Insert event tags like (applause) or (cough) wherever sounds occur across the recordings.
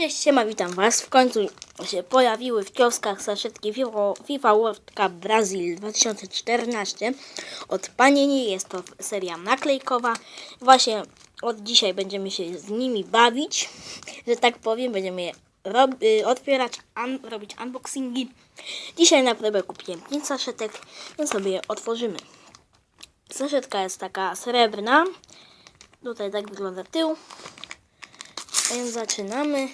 Cześć, siema, witam Was. W końcu się pojawiły w kioskach saszetki FIFA, World Cup Brazil 2014 od Panini. Jest to seria naklejkowa. Właśnie od dzisiaj będziemy się z nimi bawić, że tak powiem. Będziemy je rob, y, otwierać, un, robić unboxingi. Dzisiaj na próbę kupiłem 5 saszetek, więc sobie je otworzymy. Saszetka jest taka srebrna. Tutaj tak wygląda tył. Więc zaczynamy.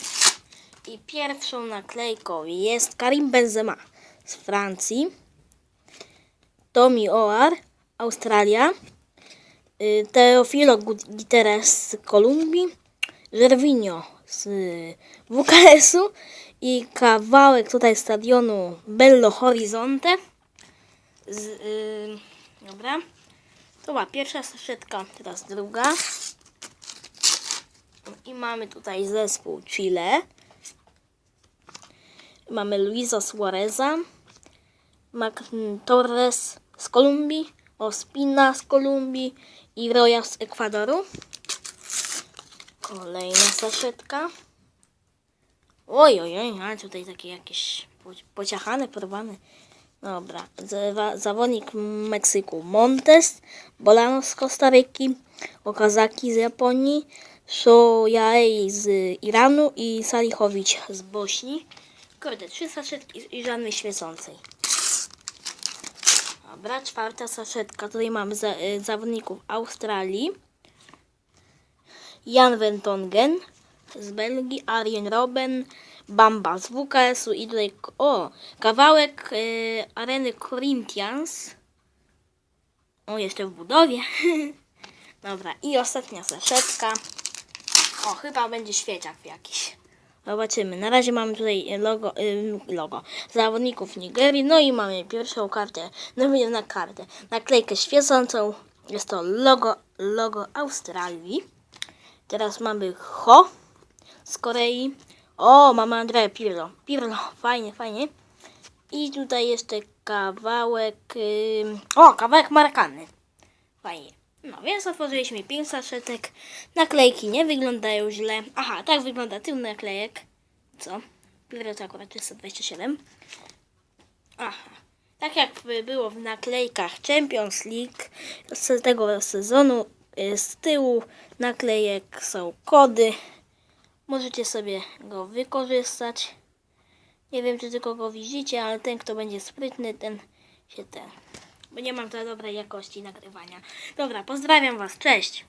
I pierwszą naklejką jest Karim Benzema z Francji. Tommy Oar, Australia. Y, Teofilo Guterres z Kolumbii. Gervinho z WKS-u. I kawałek tutaj stadionu Bello Horizonte. Z, y, dobra. To była pierwsza saszetka, teraz druga. I mamy tutaj zespół Chile. Mamy Luisa Suareza, Mac Torres z Kolumbii, Ospina z Kolumbii i Roya z Ekwadoru. Kolejna saszetka. Oj, oj, oj, a tutaj takie jakieś po- pociachane, porwane. Dobra, zawodnik Meksyku Montes, Bolano z Kostaryki, Okazaki z Japonii, Shoyaei z Iranu i Salichowicz z Bośni. Kurde, trzy saszetki i żadnej świecącej. Dobra, czwarta saszetka. Tutaj mamy za, y, zawodników Australii. Jan Ventongen z Belgii, Arjen Robben, Bamba z WKS-u i tutaj, o, kawałek y, areny Corinthians. O, jeszcze w budowie. (laughs) Dobra, i ostatnia saszetka. O, chyba będzie świeciak jakiś. Zobaczymy. Na razie mamy tutaj logo, y, logo zawodników Nigerii. No i mamy pierwszą kartę. No na kartę. Naklejkę świecącą. Jest to logo, logo Australii. Teraz mamy Ho z Korei. O, mamy Andrea Pirlo. Pirlo, fajnie, fajnie. I tutaj jeszcze kawałek. o, kawałek markany. Fajnie. No więc otworzyliśmy 5 saszetek. Naklejki nie wyglądają źle. Aha, tak wygląda tył naklejek. Co? Pirlo to akurat jest 127. Aha. Tak jak było w naklejkach Champions League z tego sezonu, y, z tyłu naklejek są kody. Możecie sobie go wykorzystać. Nie wiem, czy tylko go widzicie, ale ten, kto będzie sprytny, ten się ten. Bo nie mam za dobrej jakości nagrywania. Dobra, pozdrawiam Was, cześć!